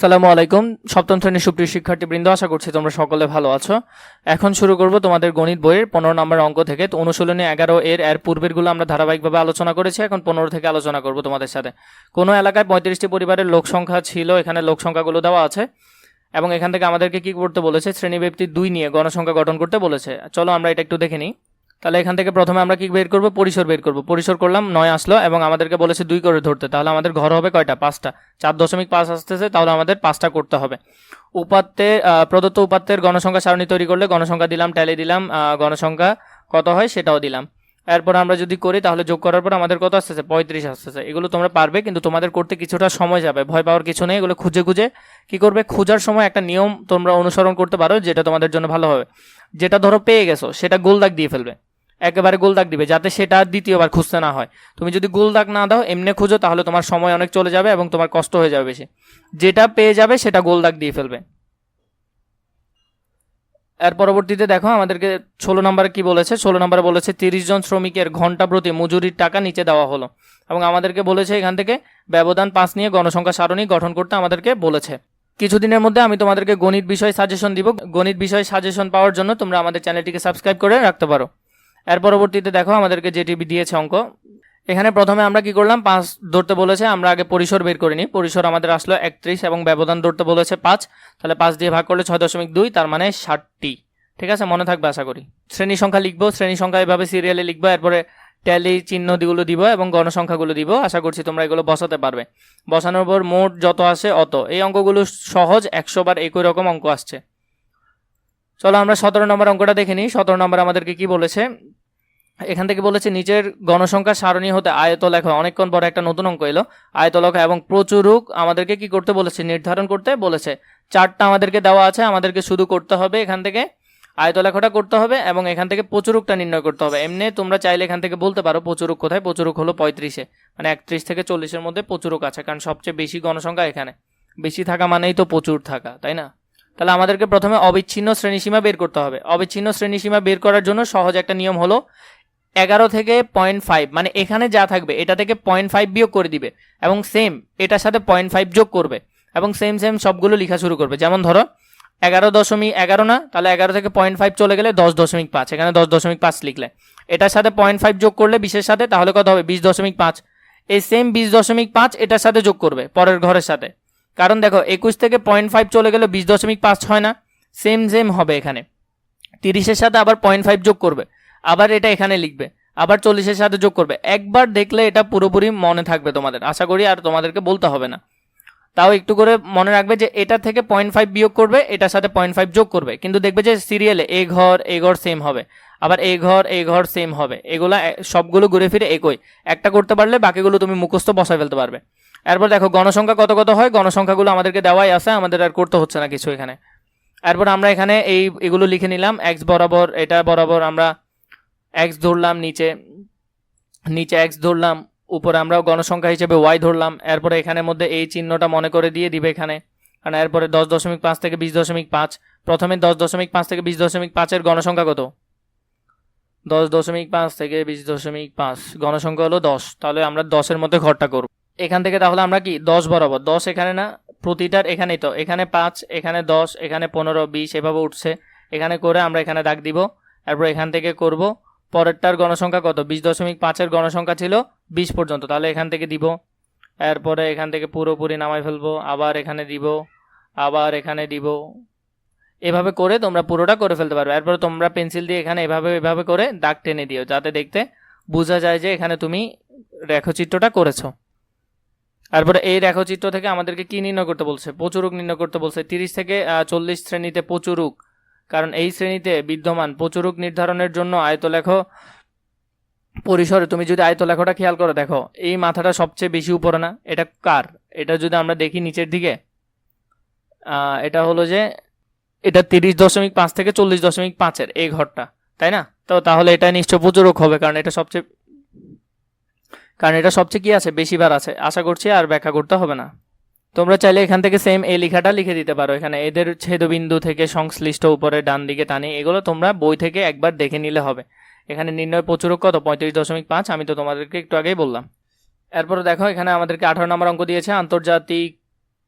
সালামু আলাইকুম, সপ্তম শ্রেণির সুপ্রিয় শিক্ষার্থীবৃন্দ, আশা করছি তোমরা সকলে ভালো আছো। এখন শুরু করব তোমাদের গণিত বইয়ের পনেরো নম্বর অঙ্ক থেকে। তো অনুশীলনী এগারো এর এর পূর্বেরগুলো আমরা ধারাবাহিকভাবে আলোচনা করেছি, এখন পনেরো থেকে আলোচনা করব তোমাদের সাথে। কোনো এলাকায় পঁয়ত্রিশটি পরিবারের লোক সংখ্যা ছিল, এখানে লোক সংখ্যাগুলো দেওয়া আছে। এবং এখান থেকে আমাদেরকে কি করতে বলেছে শ্রেণীব্যক্তি দুই নিয়ে গণসংখ্যা গঠন করতে বলেছে। চলো আমরা এটা একটু দেখে নিই। তাহলে এখান থেকে প্রথমে আমরা কি বের করব? পরিসর বের করব। পরিসর করলাম, নয় আসলো এবং আমাদেরকে বলেছে দুই করে ধরতে। তাহলে আমাদের ঘর হবে কয়টা? পাঁচটা। চার দশমিক পাঁচ আসতেছে, তাহলে আমাদের পাঁচটা করতে হবে। উপাত্তের প্রদত্ত উপাত্তের গণসংখ্যা সারণী তৈরি করলে গণসংখ্যা দিলাম ট্যালি দিলাম গণসংখ্যা কত হয় সেটাও দিলাম। এরপর আমরা যদি করি, তাহলে যোগ করার পর আমাদের কত আসতেছে? পঁয়ত্রিশ আসতেছে। এগুলো তোমরা পারবে, কিন্তু তোমাদের করতে কিছুটা সময় যাবে। ভয় পাওয়ার কিছু নেই, এগুলো খুঁজে খুঁজে কি করবে? খোঁজার সময় একটা নিয়ম তোমরা অনুসরণ করতে পারো, যেটা তোমাদের জন্য ভালো হবে। যেটা ধরো পেয়ে গেছো, সেটা গোল দাগ দিয়ে ফেলবে। একেবারে গোল দাগ দিবে, যাতে সেটা দ্বিতীয়বার খুঁজতে না হয়। তুমি যদি গোল দাগ না দাও, এমনি খুঁজো, তাহলে তোমার সময় অনেক চলে যাবে এবং তোমার কষ্ট হয়ে যাবে বেশি। যেটা পেয়ে যাবে, সেটা গোল দাগ দিয়ে ফেলবে। এর পরবর্তীতে দেখো, আমাদেরকে ষোলো নম্বরে কি বলেছে? ষোলো নম্বরে বলেছে, তিরিশ জন শ্রমিকের ঘণ্টা প্রতি মজুরির টাকা নিচে দেওয়া হলো। এবং আমাদেরকে বলেছে এখান থেকে, ব্যবধান পাঁচ নিয়ে গণসংখ্যা সারণী গঠন করতে আমাদেরকে বলেছে। কিছুদিনের মধ্যে আমি তোমাদেরকে গণিত বিষয়ে সাজেশন দিব। গণিত বিষয়ে সাজেশন পাওয়ার জন্য তোমরা আমাদের চ্যানেলটিকে সাবস্ক্রাইব করে রাখতে পারো। এর পরবর্তীতে দেখো আমাদেরকে যেটি দিয়েছে অঙ্ক। এখানে প্রথমে আমরা কি করলাম? পাঁচ ধরতে বলেছে, আমরা আগে পরিসর বের করে নিই। পরিসর আমাদের আসলো একত্রিশ এবং ব্যবধান ধরতে বলেছে পাঁচ। তাহলে পাঁচ দিয়ে ভাগ করলে ছয় দশমিক দুই, তার মানে ষাটটি। ঠিক আছে? মনে থাকবে আশা করি। শ্রেণি সংখ্যা লিখব, শ্রেণি সংখ্যা এভাবে সিরিয়ালে লিখব, এরপরে ট্যালি চিহ্ন দিগুলো দিব এবং গণসংখ্যাগুলো দিব। আশা করছি তোমরা এগুলো বসাতে পারবে। বসানোর পর মোট যত আসে অত। এই অঙ্কগুলো সহজ, একশো বার একই রকম অঙ্ক আসছে। চলো আমরা সতেরো নম্বর অঙ্কটা দেখে নিই। সতেরো নম্বর আমাদেরকে কি বলেছে? এখান থেকে বলেছে, নিচের গণসংখ্যা সারণী হতে আয়ত লেখা। অনেকক্ষণ পরে একটা নতুন অঙ্ক এলো। আয়ত লেখা এবং প্রচুর প্রচুরক আমাদেরকে কি করতে বলেছে? নির্ধারণ করতে বলেছে। চারটা আমাদেরকে দেওয়া আছে, আমাদেরকে শুধু করতে হবে এখান থেকে। আয়ত লেখাটা করতে হবে এবং এখান থেকে প্রচুরকটা নির্ণয় করতে হবে। এমনি তোমরা চাইলে এখান থেকে বলতে পারো প্রচুরক কোথায়? প্রচুরক হলো পঁয়ত্রিশে। মানে একত্রিশ থেকে চল্লিশের মধ্যে প্রচুরক আছে, কারণ সবচেয়ে বেশি গণসংখ্যা এখানে। বেশি থাকা মানেই তো প্রচুর থাকা, তাই না? তাহলে আমাদেরকে প্রথমে অবিচ্ছিন্ন শ্রেণীসীমা বের করতে হবে। অবিচ্ছিন্ন শ্রেণীসীমা বের করার জন্য সহজ একটা নিয়ম হলো এগারো থেকে পয়েন্ট ফাইভ মানে এখানে যা থাকবে, এটা থেকে পয়েন্ট ফাইভ বিয়োগ করে দিবে এবং সেম এটার সাথে পয়েন্ট ফাইভ যোগ করবে এবং সেম সেম সবগুলো লেখা শুরু করবে। যেমন ধরো, এগারো দশমিক এগারো না, তাহলে এগারো থেকে পয়েন্ট ফাইভ চলে গেলে দশ দশমিক পাঁচ, এখানে দশ দশমিক পাঁচ লিখলে। এটার সাথে পয়েন্ট ফাইভ যোগ করলে বিশের সাথে, তাহলে কত হবে? বিশ দশমিক পাঁচ। এই সেম বিশ দশমিক পাঁচ এটার সাথে যোগ করবে, পরের ঘরের সাথে। কারণ দেখো, একুশ থেকে পয়েন্ট ফাইভ চলে গেলে বিশ দশমিক পাঁচ হয় না। সেম সেম হবে এখানে। তিরিশের সাথে আবার পয়েন্ট ফাইভ যোগ করবে। আবার এটা এখানে লিখবে। আবার চল্লিশের সাথে যোগ করবে। একবার দেখলে এটা পুরোপুরি মনে থাকবে তোমাদের। আশা করি আর তোমাদেরকে বলতে হবে না। তাও একটু করে মনে রাখবে যে, এটা থেকে পয়েন্ট ফাইভ বিয়োগ করবে, এটার সাথে পয়েন্ট ফাইভ যোগ করবে। কিন্তু দেখবে যে সিরিয়ালে এ ঘর এ ঘর সেম হবে। আবার এ ঘর এ ঘর সেম হবে। এগুলা সবগুলো ঘুরে ফিরে একই। একটা করতে পারলে বাকিগুলো তুমি মুখস্থ বসায় ফেলতে পারবে। এরপর দেখো, গণসংখ্যা কত কত হয়? গণসংখ্যাগুলো আমাদেরকে দেওয়াই আছে, আমাদের আর করতে হচ্ছে না কিছু এখানে। এরপর আমরা এখানে এই, এগুলো লিখে নিলাম এক্স বরাবর, এটা বরাবর আমরা এক্স ধরলাম, নিচে নিচে এক্স ধরলাম, উপরে আমরা গণসংখ্যা হিসেবে ওয়াই ধরলাম, এরপরে এখানের মধ্যে এই চিহ্নটা মনে করে দিয়ে দিবে এখানে। কারণ এরপরে দশ দশমিক পাঁচ থেকে বিশ দশমিক পাঁচ, প্রথমে দশ দশমিক পাঁচ থেকে বিশ দশমিক পাঁচের গণসংখ্যা কত? দশ দশমিক পাঁচ থেকে বিশ দশমিক পাঁচ, গণসংখ্যা হলো দশ। তাহলে আমরা দশের মধ্যে ঘরটা করব। এখান থেকে তাহলে আমরা কি? দশ বরাবর। দশ এখানে না, প্রতিটার এখানেই তো। এখানে পাঁচ, এখানে দশ, এখানে পনেরো, বিশ, এভাবে উঠছে। এখানে করে আমরা এখানে দাগ দিব। এরপর এখান থেকে করব। পরেরটার গণসংখ্যা কত? বিশ দশমিক পাঁচের গণসংখ্যা ছিল বিশ পর্যন্ত। তাহলে এখান থেকে দিব। এরপরে এখান থেকে পুরোপুরি নামাই ফেলব। আবার এখানে দিব। আবার এখানে দিব। এভাবে করে তোমরা পুরোটা করে ফেলতে পারবে। এরপরে তোমরা পেন্সিল দিয়ে এখানে এভাবে এভাবে করে দাগ টেনে দিও, যাতে দেখতে বোঝা যায় যে এখানে তুমি রেখচিত্রটা করেছ। তারপরে এই রেখচিত্র থেকে আমাদেরকে কি নির্ণয় করতে বলছে? প্রচুরক নির্ণয় করতে বলছে। তিরিশ থেকে চল্লিশ শ্রেণীতে প্রচুরক। কারণ এই শ্রেণীতে বিদ্যমান প্রচুরক নির্ধারণের জন্য আয়তলেখ পরিসরে তুমি যদি আয়তলেখটা খেয়াল করো, দেখো, এই মাথাটা সবচেয়ে বেশি উপরে না, এটা কার? এটা যদি আমরা দেখি নিচের দিকে এটা হলো যে এটা তিরিশ দশমিক পাঁচ থেকে চল্লিশ দশমিক পাঁচের এই ঘরটা, তাই না? তো তাহলে এটা নিশ্চয় প্রচুরক হবে, কারণ এটা সবচেয়ে কারণ এটা সবচেয়ে কি আছে? বেশিবার আছে। আশা করছি আর ব্যাখ্যা করতে হবে না। তোমরা চাইলে এখান থেকে সেম এই লেখাটা লিখে দিতে পারো। এখানে এদের ছেদবিন্দু থেকে সংশ্লিষ্ট উপরে ডান দিকে টানি। এগুলো তোমরা বই থেকে একবার দেখে নিলে হবে। এখানে নির্ণয় প্রচুরক কত? পঁয়ত্রিশ দশমিক পাঁচ। আমি তো তোমাদেরকে একটু আগেই বললাম। এরপরে দেখো, এখানে আমাদেরকে আঠারো নম্বর অঙ্ক দিয়েছে। আন্তর্জাতিক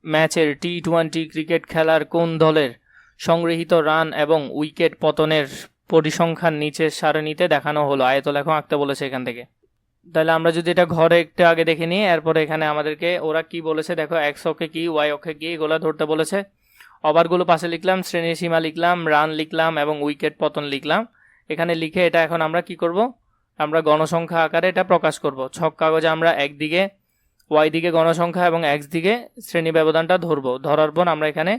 ম্যাচের টি টোয়েন্টি ক্রিকেট খেলার কোন দলের সংগৃহীত রান এবং উইকেট পতনের পরিসংখ্যান নিচের সারণীতে দেখানো হলো? আয়তলেখ আঁকতে বলেছে এখান থেকে। তাহলে আমরা যদি এটা ঘরে একটু আগে দেখে নিই, এরপরে এখানে আমাদেরকে ওরা কি বলেছে, দেখো এক্স অক্ষে কি ওয়াই অক্ষে কি, এগুলো ধরতে বলেছে। ওভারগুলো পাশে লিখলাম, শ্রেণির সীমা লিখলাম, রান লিখলাম, এবং উইকেট পতন লিখলাম। এখানে লিখে এটা এখন আমরা কি করব? আমরা গণসংখ্যা আকারে এটা প্রকাশ করব। ছক কাগজে আমরা একদিকে ওয়াই দিকে গণসংখ্যা এবং এক্স দিকে শ্রেণি ব্যবধানটা ধরবো। ধরার পর আমরা এখানে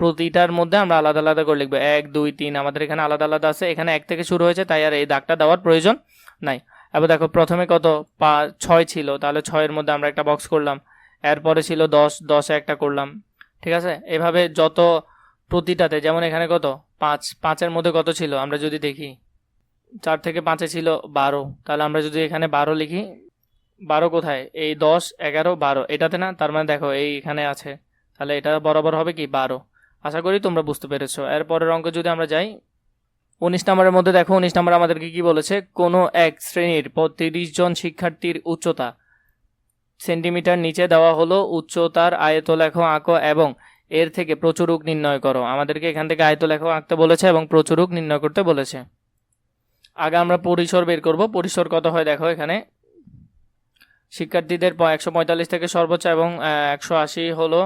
প্রতিটার মধ্যে আমরা আলাদা আলাদা করে লিখব। এক, দুই, তিন, আমাদের এখানে আলাদা আলাদা আছে। এখানে এক থেকে শুরু হয়েছে, তাই আর এই দাগটা দেওয়ার প্রয়োজন নাই। এবার দেখো, প্রথমে কত? পা, ছয় ছিল। তাহলে ছয়ের মধ্যে আমরা একটা বক্স করলাম। এরপরে ছিল দশ, দশে একটা করলাম। ঠিক আছে? এভাবে যত প্রতিটাতে, যেমন এখানে কত? পাঁচ। পাঁচের মধ্যে কত ছিল? আমরা যদি দেখি, চার থেকে পাঁচে ছিল বারো। তাহলে আমরা যদি এখানে বারো লিখি, বারো কোথায়? এই দশ, এগারো, বারো। এটাতে না, তার মানে দেখো, এই এখানে আছে। তাহলে এটা বরাবর হবে কি? বারো। আশা করি তোমরা বুঝতে পেরেছ। এরপরের অঙ্ক যদি আমরা যাই উনিশ নম্বরের মধ্যে দেখো, উনিশ নম্বর আমাদেরকে কি বলেছে? কোনো এক শ্রেণির তিরিশ জন শিক্ষার্থীর উচ্চতা। সেন্টিমিটার নিচে দেওয়া হলো উচ্চতার আয়তলেখ আঁকো এবং এর থেকে প্রচুরক নির্ণয় করো। আমাদেরকে এখান থেকে আয়তলেখ আঁকতে বলেছে এবং প্রচুরক নির্ণয় করতে বলেছে। আগে আমরা পরিসর বের করব। পরিসর কত হয় দেখো এখানে। শিক্ষার্থীদের একশো পঁয়তাল্লিশ থেকে সর্বোচ্চ এবং একশো আশি হলো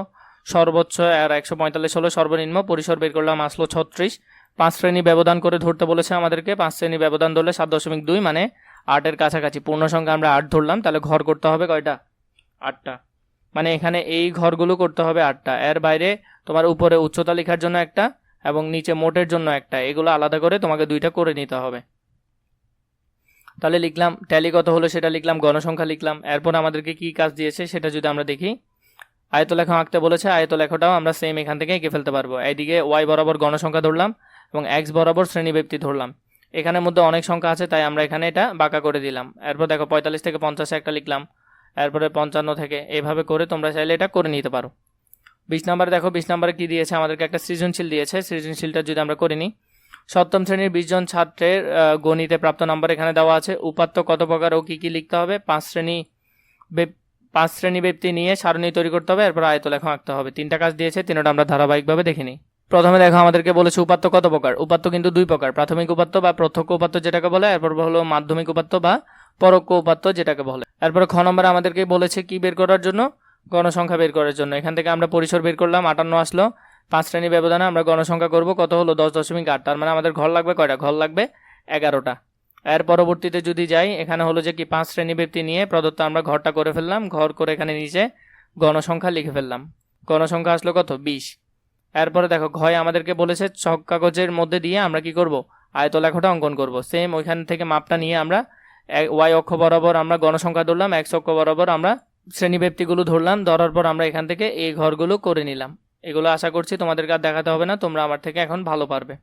সর্বোচ্চ আর একশো পঁয়তাল্লিশ হলো সর্বনিম্ন। পরিসর বের করলাম আসলো ছত্রিশ। পাঁচ শ্রেণি ব্যবধান করে ধরতে বলেছে আমাদেরকে। পাঁচ শ্রেণি ব্যবধান ধরলে সাত দশমিক দুই মানে আটের কাছাকাছি। পূর্ণ সংখ্যা আমরা আট ধরলাম, তাহলে ঘর করতে হবে কয়টা? আটটা। মানে এখানে এই ঘরগুলো করতে হবে আটটা। এর বাইরে তোমার উপরে উচ্চতা লেখার জন্য একটা এবং নিচে মোটের জন্য একটা। এগুলো আলাদা করে তোমাকে দুইটা করে নিতে হবে। তাহলে লিখলাম, ট্যালি কত হলো সেটা লিখলাম, গণসংখ্যা লিখলাম। এরপর আমাদেরকে কি কাজ দিয়েছে সেটা যদি আমরা দেখি। আয়তলেখা আঁকতে বলেছে, আয়তলেখাটাও আমরা সেম এখান থেকে এঁকে ফেলতে পারব। এইদিকে ওয়াই বরাবর গণসংখ্যা ধরলাম। এবং এক্স বরাবর শ্রেণীব্যক্তি ধরলাম। এখানের মধ্যে অনেক সংখ্যা আছে, তাই আমরা এখানে এটা বাঁকা করে দিলাম। এরপর দেখো পঁয়তাল্লিশ থেকে পঞ্চাশে একটা লিখলাম। এরপরে পঞ্চান্ন থেকে এইভাবে করে তোমরা চাইলে এটা করে নিতে পারো। বিশ নম্বরে দেখো, বিশ নম্বরে কী দিয়েছে? আমাদেরকে একটা সৃজনশীল দিয়েছে। সৃজনশীলটা যদি আমরা করে নিই, সপ্তম শ্রেণির বিশ জন ছাত্রের গণিতে প্রাপ্ত নম্বর এখানে দেওয়া আছে। উপাত্ত কত প্রকার ও কী কী লিখতে হবে? পাঁচ শ্রেণি পাঁচ শ্রেণি ব্যক্তি নিয়ে সারণী তৈরি করতে হবে। এরপর আয়তলেখ আঁকতে হবে। তিনটা কাজ দিয়েছে, তিনটা আমরা ধারাবাহিকভাবে দেখে নিই। প্রথমে দেখো, আমাদেরকে বলেছে উপাত্ত কত প্রকার? উপাত্ত কিন্তু দুই প্রকার। প্রাথমিক উপাত্ত বা প্রত্যক্ষ উপাত্ত যেটাকে বলে, এরপর হলো মাধ্যমিক উপাত্ত বা পরোক্ষ উপাত্ত যেটাকে বলে। এরপর খ নম্বরে আমাদেরকে বলেছে কি বের করার জন্য? গণসংখ্যা বের করার জন্য। এখান থেকে আমরা পরিসর বের করলাম, আটান্ন আসলো। পাঁচ শ্রেণি ব্যবধানে আমরা গণসংখ্যা করব, কত হলো? দশ দশমিক আট। তার মানে আমাদের ঘর লাগবে কয়টা? ঘর লাগবে এগারোটা। এর পরবর্তীতে যদি যাই, এখানে হলো যে কি পাঁচ শ্রেণি ব্যক্তি নিয়ে প্রদত্ত আমরা ঘরটা করে ফেললাম। ঘর করে এখানে নিচে গণসংখ্যা লিখে ফেললাম। গণসংখ্যা আসলো কত? বিশ। এরপরে দেখো, ঘয় আমাদেরকে বলেছে, ছক কাগজের মধ্যে দিয়ে আমরা কি করব? আয়তলেখাটা অঙ্কন করব। সেম ওইখান থেকে মাপটা নিয়ে আমরা ওয়াই অক্ষ বরাবর আমরা গণসংখ্যা ধরলাম এক্স অক্ষ বরাবর আমরা শ্রেণীব্যক্তিগুলো ধরলাম, ধরার পর আমরা এখান থেকে এই ঘরগুলো করে নিলাম। এগুলো আশা করছি তোমাদেরকে আর দেখাতে হবে না, তোমরা আমার থেকে এখন ভালো পারবে।